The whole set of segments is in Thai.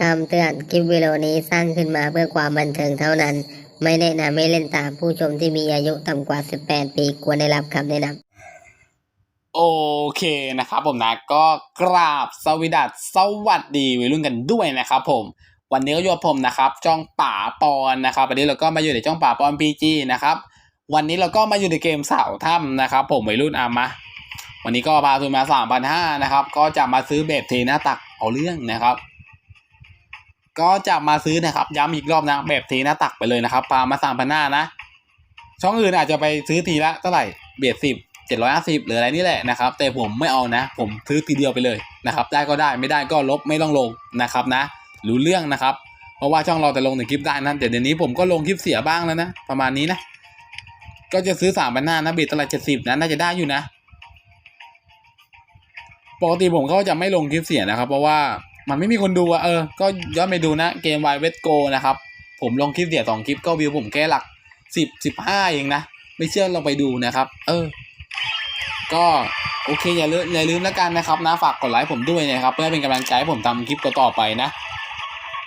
คำเตือนคลิปวิดีโอนี้สร้างขึ้นมาเพื่อความบันเทิงเท่านั้น ไม่แนะนำให้เล่นตามผู้ชมที่มีอายุต่ำกว่า 18 ปีควรได้รับคำแนะนำโอเคนะครับผมนะก็กราบสวิดัสสวัสดีวัยรุ่นกันด้วยนะครับผมวันนี้ก็อยู่กับผมนะครับจ้องป่าปอนนะครับวันนี้เราก็มาอยู่ในจ้องป่าปอนพีจีนะครับวันนี้เราก็มาอยู่ในเกมเสาถ้ำนะครับ ผมวัยรุ่นอามาวันนี้ก็พาทุนมาสามพันห้านะครับก็จะมาซื้อเบ็ดเทหน้าตักเอาเรื่องนะครับ ก็จะมาซื้อนะครับย้ำอีกรอบนะแบบเทหน้าตักไปเลยนะครับปามาสามพันหน้านะ ช่องอื่นอาจจะไปซื้อทีละเท่าไหร่เบียดสิบเจ็ดร้อยห้าสิบหรืออะไรนี่แหละนะครับ แต่ผมไม่เอานะ ผมซื้อทีเดียวไปเลยนะครับ ได้ก็ได้ไม่ได้ก็ลบไม่ต้องลงนะครับนะ รู้เรื่องนะครับ เพราะว่าช่องเราแต่ลงแต่คลิปได้นะแต่เดี๋ยวนี้ผมก็ลงคลิปเสียบ้างแล้วนะประมาณนี้นะก็จะซื้อสามพันหน้านะเบียดเท่าไรเจ็ดสิบนะน่าจะได้อยู่นะ ปกติผมก็จะไม่ลงคลิปเสียนะครับ เพราะว่า มันไม่มีคนดูอะเออ ก็ย้อนไปดูนะเกมวายเวทโกนะครับ ผมลงคลิปเสียสองคลิปก็วิวผมแค่หลักสิบสิบห้าเองนะ ไม่เชื่อลองไปดูนะครับ เออ ก็โอเคอย่าลืมอย่าลืมแล้วกันนะครับนะฝากกดไลค์ผมด้วยนะครับ เพื่อเป็นกำลังใจให้ผมทำคลิปต่อไปนะ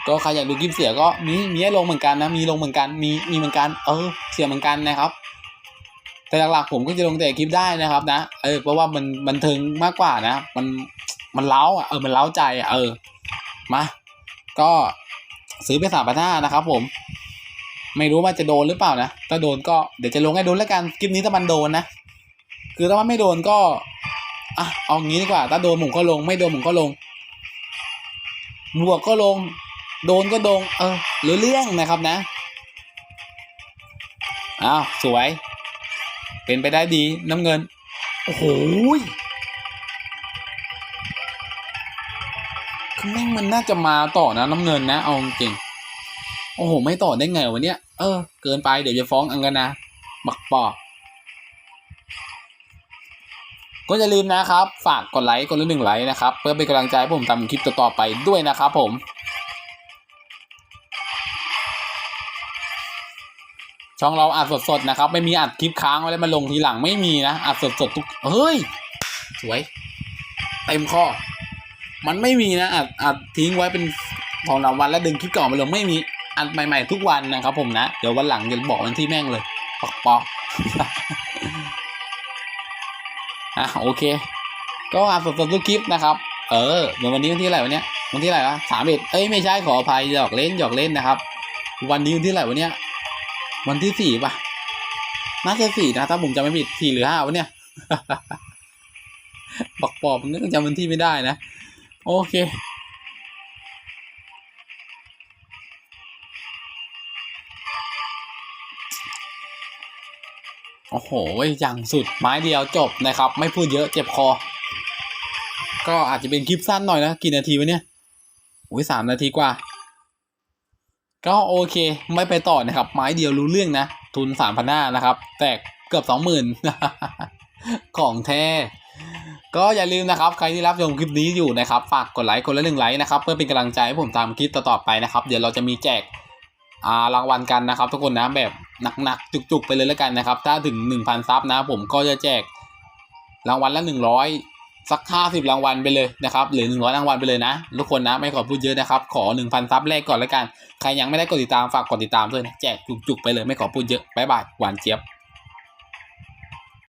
ก็ใครอยากดูคลิปเสียก็มีมีให้ลงเหมือนกันนะมีลงเหมือนกันมีมีเหมือนกัน เออ เสียเหมือนกันนะครับ แต่หลักๆผมก็จะลงแต่คลิปได้นะครับ นะ เออเพราะว่ามันบันเทิงมากกว่านะ มัน มันเล้าอะเออมันเล้าใจอะเออมาก็ซื้อไปสามพันห้านะครับ ผม ไม่รู้ว่าจะโดนหรือเปล่านะถ้าโดนก็เดี๋ยวจะลงให้โดนแล้วกันคลิปนี้ถ้ามันโดนนะคือถ้ามันไม่โดนก็อะเอางี้ดีกว่า ถ้าโดนผมก็ลง ไม่โดนผมก็ลงบวกก็ลง โดนก็โดนเออหรือเรื่องนะครับนะอ้าวสวย เป็นไปได้ดีน้ำเงิน โอ้โห แม่งมันน่าจะมาต่อนะน้ำเงินนะเอาจริงโอ้โห ไม่ต่อได้ไงวะเนี่ยเออ เกินไปเดี๋ยวจะฟ้องอังกันนะบักปอกก็อย่าลืมนะครับ ฝากกดไลค์กดละหนึ่งไลค์นะครับ เพื่อเป็นกำลังใจให้ผมทำคลิปต่อๆไปด้วยนะครับผม ช่องเราอัดสดๆนะครับ ไม่มีอัดคลิปค้างไว้แล้วมาลงทีหลังไม่มีนะ อัดสดๆทุก เฮ้ย สวย เต็มข้อ มันไม่มีนะอัดอัดทิ้งไว้เป็นสองสามวันแล้วดึงคลิปเก่ามาลงไม่มีอัดใหม่ ๆ ทุกวันนะครับ ผมนะเดี๋ยววันหลังจะบอกวันที่แม่งเลยปอกปอกอะโอเค ก็อัดสดๆทุกคลิปนะครับ เออเหมือนวันนี้วันที่อะไรวันเนี้ยวันที่อะไรวะสามเอ็ดเอ้ยไม่ใช่ขออภัยหยอกเล่นหยอกเล่นนะครับ วันนี้วันที่อะไรวันเนี้ยวันที่สี่ป่ะน่าจะสี่นะถ้าผมจำไม่ผิดสี่หรือห้าวะเนี่ยบอกปอบมันก็จำวันที่ไม่ได้นะ โอเค โอ้โห อย่างสุดไม้เดียวจบนะครับ ไม่พูดเยอะเจ็บคอ ก็อาจจะเป็นคลิปสั้นหน่อยนะ กี่นาทีวะเนี่ยโอ้ยสามนาทีกว่า ก็โอเค ไม่ไปต่อนะครับ ไม้เดียวรู้เรื่องนะ ทุนสามพันห้านะครับ แตกเกือบสองหมื่นของแท้ ก็อย่าลืมนะครับใครที่รับชมคลิปนี้อยู่นะครับฝากกดไลค์คนละหนึ่งไลค์นะครับเพื่อเป็นกำลังใจให้ผมทำคลิปต่อๆไปนะครับ เดี๋ยวเราจะมีแจกอ่ารางวัลกันนะครับ ทุกคนนะแบบหนักๆจุกๆ ไปเลยแล้วกันนะครับ ถ้าถึงหนึ่งพันซับนะ ผมก็จะแจกรางวัลละหนึ่งร้อยสักห้าสิบรางวัลไปเลยนะครับหรือหนึ่งร้อยรางวัลไปเลยนะ ทุกคนนะไม่ขอพูดเยอะนะครับ ขอหนึ่งพันซับแรกก่อนแล้วกัน ใครยังไม่ได้กดติดตามฝากกดติดตามด้วยนะแจกจุกๆไปเลยไม่ขอพูดเยอะบ๊ายบายหวานเจี๊ยบ